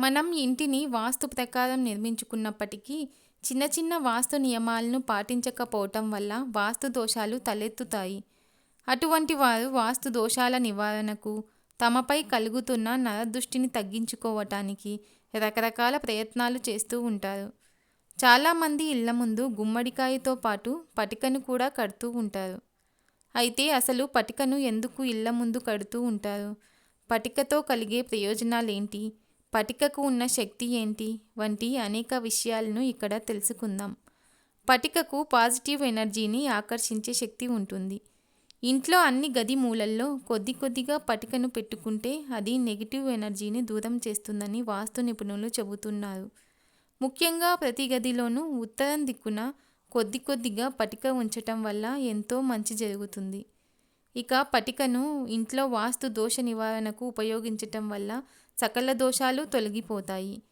మనం ఇంటిని వాస్తు ప్రకారం నిర్మించుకున్నప్పటికీ చిన్న చిన్న వాస్తు నియమాలను పాటించకపోవటం వల్ల వాస్తు దోషాలు తలెత్తుతాయి. అటువంటి వారు వాస్తు దోషాల నివారణకు తమపై కలుగుతున్న నరదృష్టిని తగ్గించుకోవటానికి రకరకాల ప్రయత్నాలు చేస్తూ ఉంటారు. చాలామంది ఇళ్ళ ముందు గుమ్మడికాయతో పాటు పటికను కూడా కడుతూ ఉంటారు. అయితే అసలు పటికను ఎందుకు ఇళ్ళ ముందు కడుతూ ఉంటారు? పటికతో కలిగే ప్రయోజనాలేంటి? పటికకు ఉన్న శక్తి ఏంటి? వంటి అనేక విషయాలను ఇక్కడ తెలుసుకుందాం. పటికకు పాజిటివ్ ఎనర్జీని ఆకర్షించే శక్తి ఉంటుంది. ఇంట్లో అన్ని గది మూలల్లో కొద్ది కొద్దిగా పటికను పెట్టుకుంటే అది నెగిటివ్ ఎనర్జీని దూరం చేస్తుందని వాస్తు నిపుణులు చెబుతున్నారు. ముఖ్యంగా ప్రతి గదిలోనూ ఉత్తరం దిక్కున కొద్ది కొద్దిగా పటిక ఉంచటం వల్ల ఎంతో మంచి జరుగుతుంది. ఇక పటికను ఇంట్లో వాస్తు దోష నివారణకు ఉపయోగించటం వల్ల సకల దోషాలు తొలగిపోతాయి.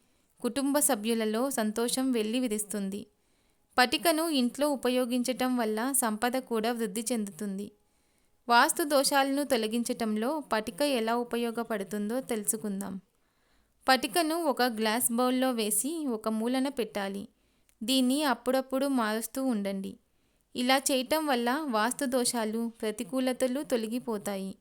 కుటుంబ సభ్యులలో సంతోషం వెళ్ళి విధిస్తుంది. పటికను ఇంట్లో ఉపయోగించటం వల్ల సంపద కూడా వృద్ధి చెందుతుంది. వాస్తు దోషాలను తొలగించటంలో పటిక ఎలా ఉపయోగపడుతుందో తెలుసుకుందాం. పటికను ఒక గ్లాస్ బౌల్లో వేసి ఒక మూలన పెట్టాలి. దీన్ని అప్పుడప్పుడు మారుస్తూ ఉండండి. ఇలా చేయటం వల్ల వాస్తు దోషాలు ప్రతికూలతలు తొలగిపోతాయి.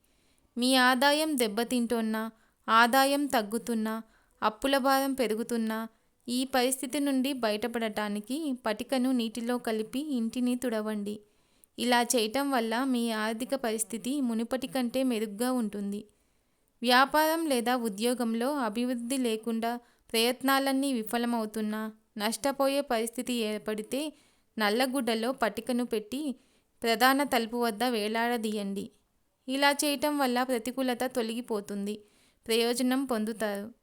మీ ఆదాయం దెబ్బతింటున్నా ఆదాయం తగ్గుతున్నా అప్పుల భారం పెరుగుతున్నా ఈ పరిస్థితి నుండి బయటపడటానికి పటికను నీటిలో కలిపి ఇంటిని తుడవండి. ఇలా చేయటం వల్ల మీ ఆర్థిక పరిస్థితి మునుపటి కంటే మెరుగ్గా ఉంటుంది. వ్యాపారం లేదా ఉద్యోగంలో అభివృద్ధి లేకుండా ప్రయత్నాలన్నీ విఫలమవుతున్నా నష్టపోయే పరిస్థితి ఏర్పడితే నల్లగుడ్డలో పట్టికను పెట్టి ప్రధాన తలుపు వద్ద వేలాడదీయండి. ఇలా చేయటం వల్ల ప్రతికూలత తొలగిపోతుంది. ప్రయోజనం పొందుతారు.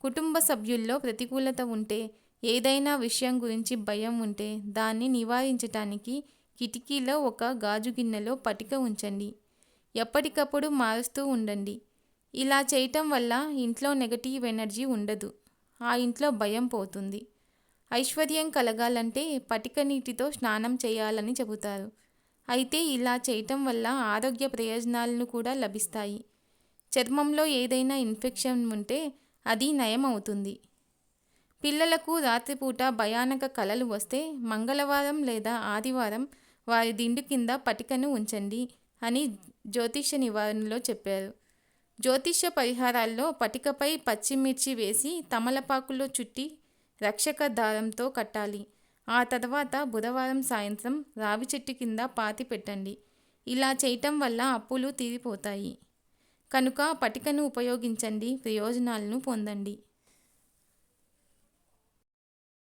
కుటుంబ సభ్యుల్లో ప్రతికూలత ఉంటే ఏదైనా విషయం గురించి భయం ఉంటే దాన్ని నివారించటానికి కిటికీలో ఒక గాజు గిన్నెలో పటిక ఉంచండి. ఎప్పటికప్పుడు మారుస్తూ ఉండండి. ఇలా చేయటం వల్ల ఇంట్లో నెగటివ్ ఎనర్జీ ఉండదు. ఆ ఇంట్లో భయం పోతుంది. ఐశ్వర్యం కలగాలంటే పటిక నీటితో స్నానం చేయాలని చెబుతారు. అయితే ఇలా చేయటం వల్ల ఆరోగ్య ప్రయోజనాలను కూడా లభిస్తాయి. చర్మంలో ఏదైనా ఇన్ఫెక్షన్ ఉంటే అది నయం అవుతుంది పిల్లలకు రాత్రిపూట భయానక కలలు వస్తే మంగళవారం లేదా ఆదివారం వారి దిండు కింద పటికను ఉంచండి అని జ్యోతిష్య నివారణలో చెప్పారు. జ్యోతిష్య పరిహారాల్లో పటికపై పచ్చిమిర్చి వేసి తమలపాకులో చుట్టి రక్షక దారంతో కట్టాలి. ఆ తర్వాత బుధవారం సాయంత్రం రావి చెట్టు కింద పాతి పెట్టండి. ఇలా చేయటం వల్ల అప్పులు తీరిపోతాయి. కనుక పటికను ఉపయోగించండి ప్రయోజనాలను పొందండి.